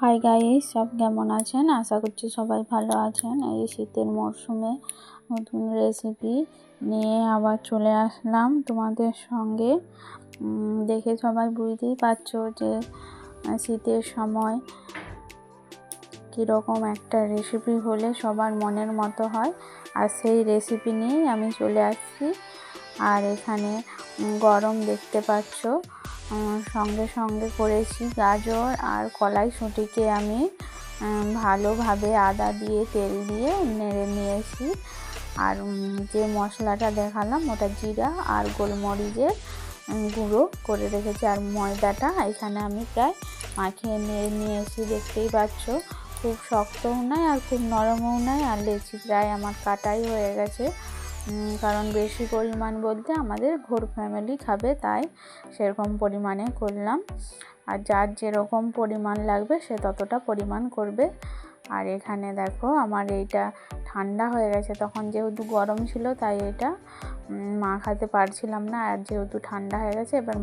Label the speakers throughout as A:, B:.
A: Hi guys সব কেমন আছেন? আশা করছি সবাই ভালো আছেন। এই শীতের মরশুমে নতুন রেসিপি নিয়ে আবার চলে আসলাম তোমাদের সঙ্গে। দেখে সবাই বুঝতেই পারছ যে শীতের সময় কীরকম একটা রেসিপি হলে সবার মনের মতো হয়। আর সেই রেসিপি নিয়েই আমি চলে আসছি। আর এখানে গরম দেখতে পাচ্ছ। সঙ্গে সঙ্গে করেছি গাজর আর কলাই কলাইশুঁটিকে আমি ভালোভাবে আদা দিয়ে তেল দিয়ে নেড়ে নিয়েছি। আর যে মশলাটা দেখালাম ওটা জিরা আর গোলমরিচের গুঁড়ো করে রেখেছি। আর ময়দাটা এখানে আমি প্রায় মাখিয়ে নিয়ে নিয়েছি, দেখতেই পাচ্ছ। খুব শক্তও নয় আর খুব নরমও নয় আর লেচি প্রায় আমার কাটাই হয়ে গেছে। কারণ বেশি পরিমাণ বলতে আমাদের ঘোর ফ্যামিলি খাবে, তাই সেরকম পরিমাণে করলাম। আর যার যেরকম পরিমাণ লাগবে, সে ততটা পরিমাণ করবে। আর এখানে দেখো, আমার এইটা ঠান্ডা হয়ে গেছে। তখন যেহেতু গরম ছিল, তাই এটা মাখাতে পারছিলাম না। আর যেহেতু ঠান্ডা হয়ে গেছে, এবার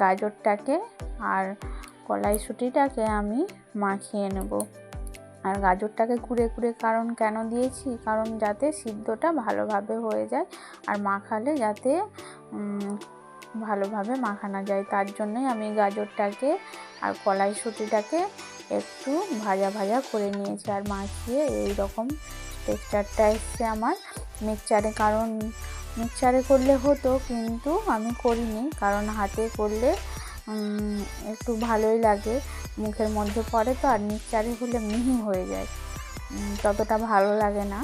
A: গাজরটাকে আর কলাইশুটিটাকে আমি মাখিয়ে নেব। আর গাজরটাকে কুড়ে কুড়ে কারণ কেন দিয়েছি? কারণ যাতে সিদ্ধটা ভালোভাবে হয়ে যায় আর মাখালে যাতে ভালোভাবে মাখানো যায়। তার জন্যই আমি গাজরটাকে আর কলাইশুটিটাকে একটু ভাজা ভাজা করে নিয়েছি আর মাখিয়ে এই রকম টেক্সচারটা এসছে আমার মিক্সচারে। কারণ মিক্সচারে করলে হতো, কিন্তু আমি করিনি। কারণ হাতে করলে একটু ভালোই লাগে। মুখের মধ্যে পড়ে তো, আর মিক্সচারে হলে মিহি হয়ে যায়। ততটা ভালো লাগে না।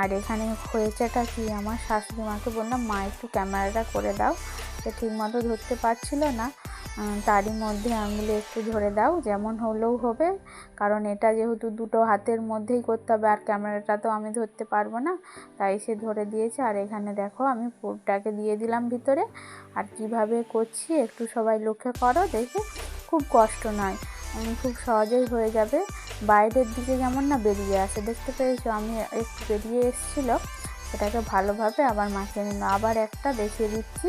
A: আর এখানে হয়েছেটা কি, আমার শাশুড়ি মাকে বললাম, মা, একটু ক্যামেরাটা করে দাও। সে ঠিকমতো ধরতে পারছিল না। তারই মধ্যে আঙুলে একটু ধরে দাও, যেমন হলেও হবে। কারণ এটা যেহেতু দুটো হাতের মধ্যেই করতে হবে, আর ক্যামেরাটা তো আমি ধরতে পারব না। তাই সে ধরে দিয়েছে। আর এখানে দেখো, আমি পুরটাকে দিয়ে দিলাম ভিতরে। আর কীভাবে করছি, একটু সবাই লক্ষ্য করো, দেখে। খুব কষ্ট নয়। খুব সহজেই হয়ে যাবে। বাইরের দিকে যেমন না বেরিয়ে আসে, দেখতে পেয়েছ? আমি একটু বেরিয়ে এসেছিল। সেটাকে ভালোভাবে আবার মাখিয়ে নিলাম আবার একটা দেখিয়ে দিচ্ছি।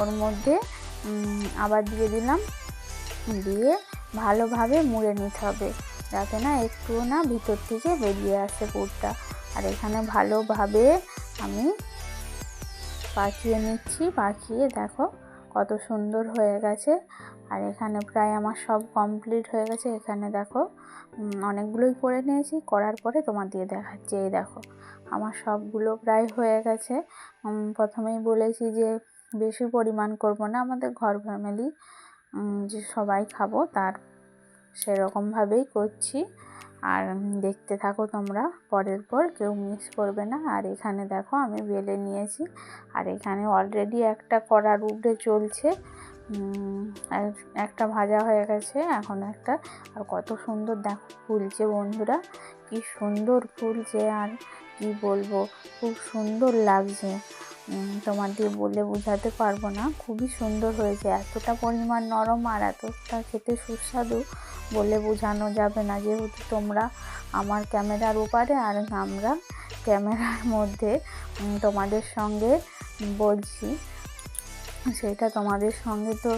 A: ওর মধ্যে আবার দিয়ে দিলাম। দিয়ে ভালোভাবে মুড়ে নিতে হবে। যাতে না একটুও না ভিতর থেকে বেরিয়ে আসে পুরটা। আর এখানে ভালোভাবে আমি পাকিয়ে নিচ্ছি। পাকিয়ে দেখো কত সুন্দর হয়ে গেছে। আর এখানে প্রায় আমার সব কমপ্লিট হয়ে গেছে। এখানে দেখো অনেকগুলোই করে নিয়েছি। করার পরে তোমার দিয়ে দেখাচ্ছি। এই দেখো, আমার সবগুলো প্রায় হয়ে গেছে। প্রথমেই বলেছি যে বেশি পরিমাণ করব না। আমাদের ঘর ফ্যামিলি যে সবাই খাব তার সেরকমভাবেই করছি। আর দেখতে থাকো তোমরা, পরের পর কেউ মিস করবে না। আর এখানে দেখো, আমি বেলে নিয়েছি। আর এখানে অলরেডি একটা কড়ার উপরে চলছে। একটা ভাজা হয়ে গেছে, এখন একটা, আর কত সুন্দর দেখো, ফুলছে বন্ধুরা, কি সুন্দর ফুলছে, আর কি বলব, খুব সুন্দর লাগছে। তোমার দিয়ে বলে বোঝাতে পারব না, খুবই সুন্দর হয়েছে, এতটা পরিমাণ নরম আর এতটা খেতে সুস্বাদু বলে বোঝানো যাবে না, যেহেতু তোমরা আমার ক্যামেরার ওপারে আর আমরা ক্যামেরার মধ্যে তোমাদের সঙ্গে বলছি। সেটা তোমাদের সঙ্গে তো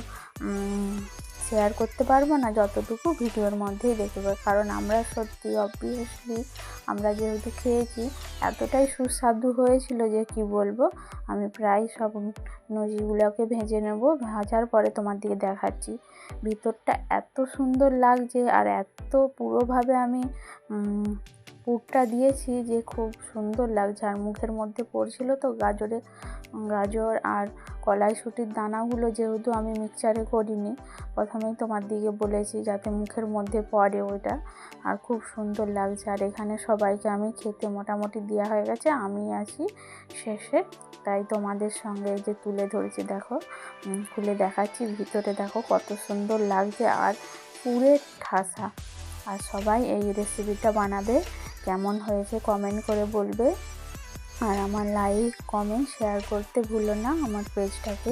A: শেয়ার করতে পারব না যতটুকু ভিডিওর মধ্যেই দেখবে। কারণ আমরা সত্যি অবভিয়াসলি আমরা যেহেতু খেয়েছি, এতটাই সুস্বাদু হয়েছিল যে কি বলব? আমি প্রায় সব নজিগুলোকে ভেজে নেব, ভাজার পরে তোমার দিকে দেখাচ্ছি। ভিতরটা এত সুন্দর লাগছে আর এত পুরোভাবে আমি পুরটা দিয়েছি যে খুব সুন্দর লাগছে। আর মুখের মধ্যে পড়ছিল তো গাজরে, গাজর আর কলাইশুটির দানাগুলো যেহেতু আমি মিক্সচারে করিনি, প্রথমেই তোমার দিকে বলেছি যাতে মুখের মধ্যে পড়ে ওইটা। আর খুব সুন্দর লাগছে। আর এখানে সবাইকে আমি খেতে মোটামুটি দেওয়া হয়ে গেছে, আমি আছি শেষে। তাই তোমাদের সঙ্গে যে তুলে ধরেছি, দেখো খুলে দেখাচ্ছি, ভিতরে দেখো কত সুন্দর লাগছে। আর পুরে ঠাসা। আর সবাই এই রেসিপিটা বানাবে। কেমন হয়েছে কমেন্ট করে বলবে। আর আমার লাইক কমেন্ট শেয়ার করতে ভুলো না আমার পেজটাকে